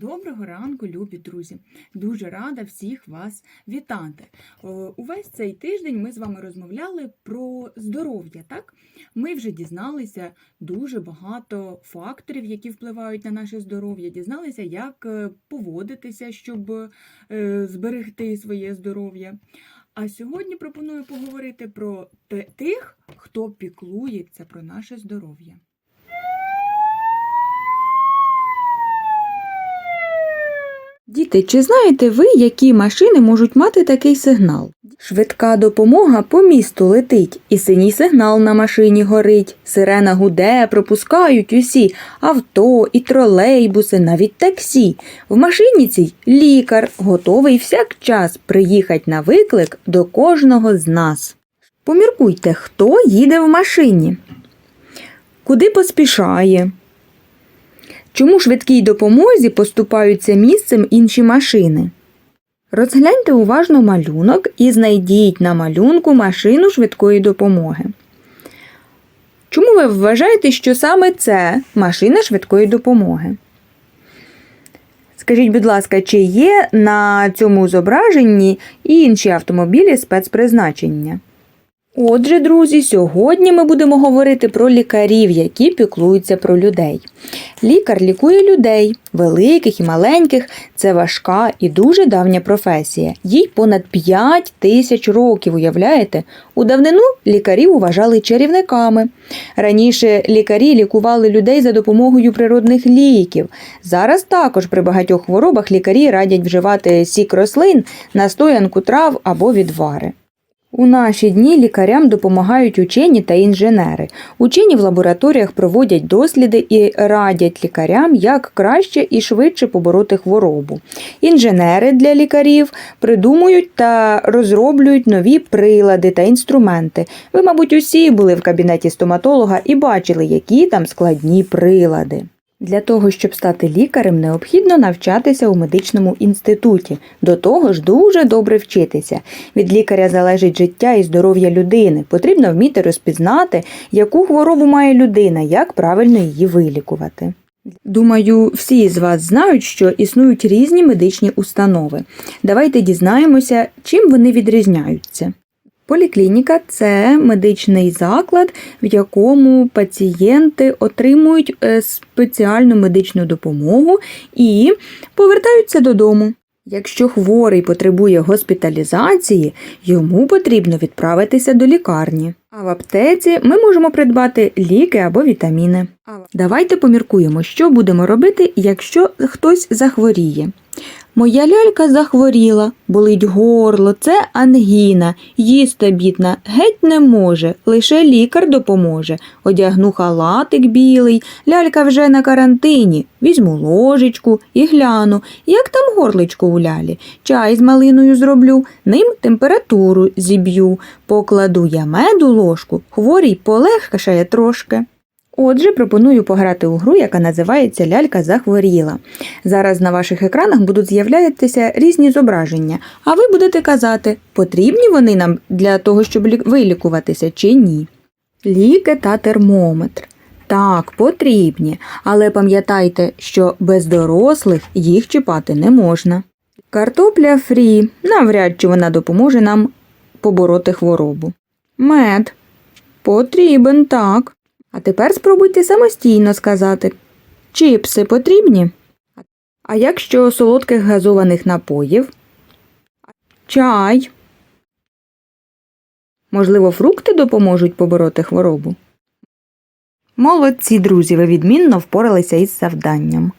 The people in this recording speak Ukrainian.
Доброго ранку, любі друзі! Дуже рада всіх вас вітати. Е, Увесь цей тиждень ми з вами розмовляли про здоров'я. Так, ми вже дізналися дуже багато факторів, які впливають на наше здоров'я. Дізналися, як е, поводитися, щоб е, зберегти своє здоров'я. А сьогодні пропоную поговорити про тих, хто піклується про наше здоров'я. Діти, чи знаєте ви, які машини можуть мати такий сигнал? Швидка допомога по місту летить, і синій сигнал на машині горить. Сирена гуде, пропускають усі авто і тролейбуси, навіть таксі. В машині цій лікар готовий всякчас приїхати на виклик до кожного з нас. Поміркуйте, хто їде в машині, куди поспішає, Чому швидкій допомозі поступаються місцем інші машини? Розгляньте уважно малюнок і знайдіть на малюнку машину швидкої допомоги. Чому ви вважаєте, що саме це машина швидкої допомоги? Скажіть, будь ласка, чи є на цьому зображенні і інші автомобілі спецпризначення? Отже, друзі, сьогодні ми будемо говорити про лікарів, які піклуються про людей. Лікар лікує людей, великих і маленьких. Це важка і дуже давня професія. Їй понад 5 тисяч років, уявляєте? У давнину лікарів вважали чарівниками. Раніше лікарі лікували людей за допомогою природних ліків. Зараз також при багатьох хворобах лікарі радять вживати сік рослин, настоянку трав або відвари. У наші дні лікарям допомагають учені та інженери. Учені в лабораторіях проводять досліди і радять лікарям, як краще і швидше побороти хворобу. Інженери для лікарів придумують та розроблюють нові прилади та інструменти. Ви, мабуть, усі були в кабінеті стоматолога і бачили, які там складні прилади. Для того, щоб стати лікарем, необхідно навчатися у медичному інституті. До того ж, дуже добре вчитися. Від лікаря залежить життя і здоров'я людини. Потрібно вміти розпізнати, яку хворобу має людина, як правильно її вилікувати. Думаю, всі з вас знають, що існують різні медичні установи. Давайте дізнаємося, чим вони відрізняються. Поліклініка це медичний заклад, в якому пацієнти отримують е, спеціальну медичну допомогу і повертаються додому. Якщо хворий потребує госпіталізації, йому потрібно відправитися до лікарні. А в аптеці ми можемо придбати ліки або вітаміни. Давайте поміркуємо, що будемо робити, якщо хтось захворіє. Моя лялька захворіла, болить горло, це ангіна, їсти бідна, геть не може, лише лікар допоможе. Одягну халатик білий, лялька вже на карантині, візьму ложечку і гляну, як там горличко у лялі. Чай з малиною зроблю, ним температуру зіб'ю, покладу я меду ложку, хворій полегкашає трошки. Отже, пропоную пограти у гру, яка називається Лялька захворіла. Зараз на ваших екранах будуть з'являтися різні зображення, а ви будете казати, потрібні вони нам для того, щоб вилікуватися чи ні. Ліки та термометр. Так, потрібні, але пам'ятайте, що без дорослих їх чіпати не можна. Картопля фрі, навряд чи вона допоможе нам побороти хворобу. Мед. Потрібен, так. А тепер спробуйте самостійно сказати. Чіпси потрібні? А якщо солодких газованих напоїв? Чай. Можливо, фрукти допоможуть побороти хворобу? Молодці, друзі, ви відмінно впоралися із завданням.